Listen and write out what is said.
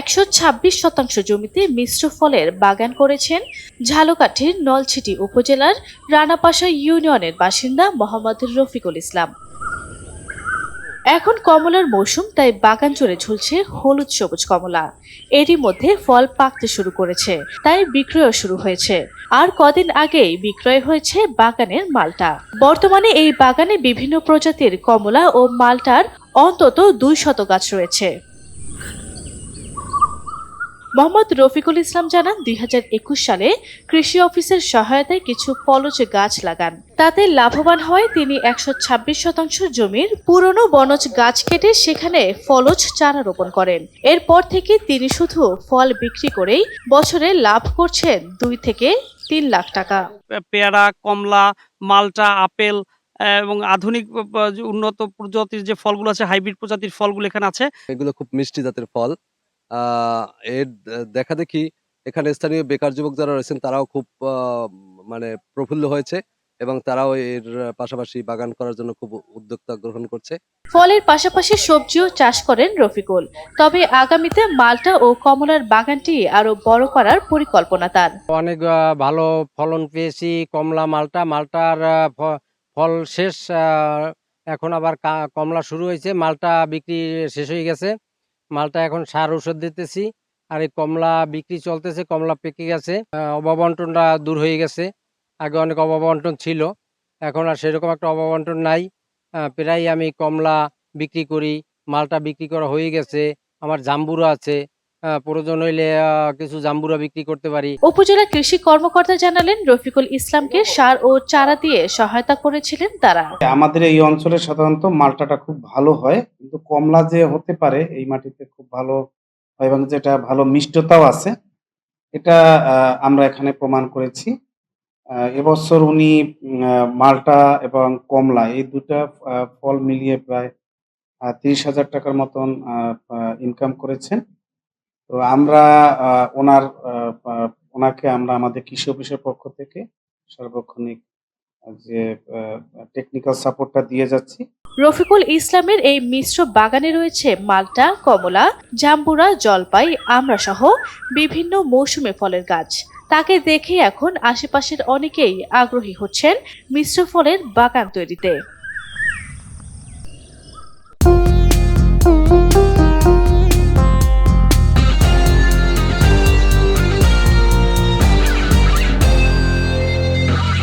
একশো ছাব্বিশ শতাংশ জমিতে মিশ্র ফলের বাগান করেছেন ঝালকাঠির নলছিটি উপজেলার রানাপাশা ইউনিয়নের বাসিন্দা মোহাম্মদ রফিকুল ইসলাম। এখন কমলার মৌসুম, তাই বাগান জুড়ে ঝুলছে হলুদ সবুজ কমলা। এরই মধ্যে ফল পাকতে শুরু করেছে, তাই বিক্রয়ও শুরু হয়েছে। আর কদিন আগেই বিক্রয় হয়েছে বাগানের মালটা। বর্তমানে এই বাগানে বিভিন্ন প্রজাতির কমলা ও মালটার অন্তত দুই শত গাছ রয়েছে। মোহাম্মদ রফিকুল ইসলাম জানান দুই হাজার একুশ সালে কৃষি অফিসের সহায়তায় কিছু ফলজ গাছ লাগান। তাতে লাভবান হয় তিনি একশো ছাব্বিশ শতাংশ জমির পুরনো বনজ গাছ কেটে সেখানে ফলজ চারা রোপণ করেন। এরপর থেকে তিনি শুধু ফল বিক্রি করেই বছরে লাভ করছেন দুই থেকে তিন লাখ টাকা। পেয়ারা কমলা মালটা আপেল এবং আধুনিক উন্নত প্রজাতির যে ফলগুলো আছে হাইব্রিড প্রজাতির ফলগুলো এখানে আছে। এগুলো খুব মিষ্টি জাতের ফল। এর দেখা দেখি এখানে স্থানীয় বেকার যুবক যারা রয়েছেন তারাও খুব আহ, মানে প্রফুল্ল হয়েছে এবং তারাও এর পাশাপাশি বাগান করার জন্য খুব উদ্যোক্তা গ্রহণ করছে। ফলের পাশাপাশি সবজিও চাষ করেন রফিকুল। তবে আগামীতে মালটা ও কমলার বাগানটি আরও বড় করার পরিকল্পনা তার। অনেক আহ, ভালো ফলন পেয়েছি কমলা মালটা। মালটার আহ, ফল শেষ আহ, এখন আবার কমলা শুরু হয়েছে। মালটা বিক্রি শেষ হয়ে গেছে। মালটা এখন সার ওষুধ দিতেছি। আর এই কমলা বিক্রি চলতেছে কমলা পেকে গেছে। আহ, অভাবন্টনটা দূর হয়ে গেছে। আগে অনেক অভাবন্টন ছিল। এখন আর সেরকম একটা অভাবন্টন নাই। প্রায় আমি কমলা বিক্রি করি মালটা বিক্রি করা হয়ে গেছে। আমার জাম্বুরা আছে। প্রয়োজন হইলে আহ, কিছু জাম্বুরা বিক্রি করতে পারি। উপজেলা কৃষি কর্মকর্তা জানালেন রফিকুল ইসলামকে সার ও চারা দিয়ে সহায়তা করেছিলেন তারা। আমাদের এই অঞ্চলে সাধারণত মালটাটা খুব ভালো হয় কিন্তু কমলা যে হতে পারে এই মাটিতে খুব ভালো হয় এবং যেটা ভালো মিষ্টতাও আছে এটা আহ, আমরা এখানে প্রমাণ করেছি। আহ, এবছর উনি উম, মালটা এবং কমলা এই দুটা আহ, ফল মিলিয়ে প্রায় তিরিশ হাজার টাকার মতন ইনকাম করেছেন। তো আমরা ওনার ওনাকে আমরা আমাদের কৃষি অফিসের পক্ষ থেকে সার্বক্ষণিক যে টেকনিক্যাল সাপোর্টটা দিয়ে যাচ্ছি। রফিকুল ইসলামের এই মিশ্র বাগানে রয়েছে মালটা, কমলা, জাম্বুরা, জলপাই আমড়া সহ বিভিন্ন মৌসুমে ফলের গাছ। তাকে দেখে এখন আশেপাশের অনেকেই আগ্রহী হচ্ছেন মিশ্র ফলের বাগান তৈরিতে।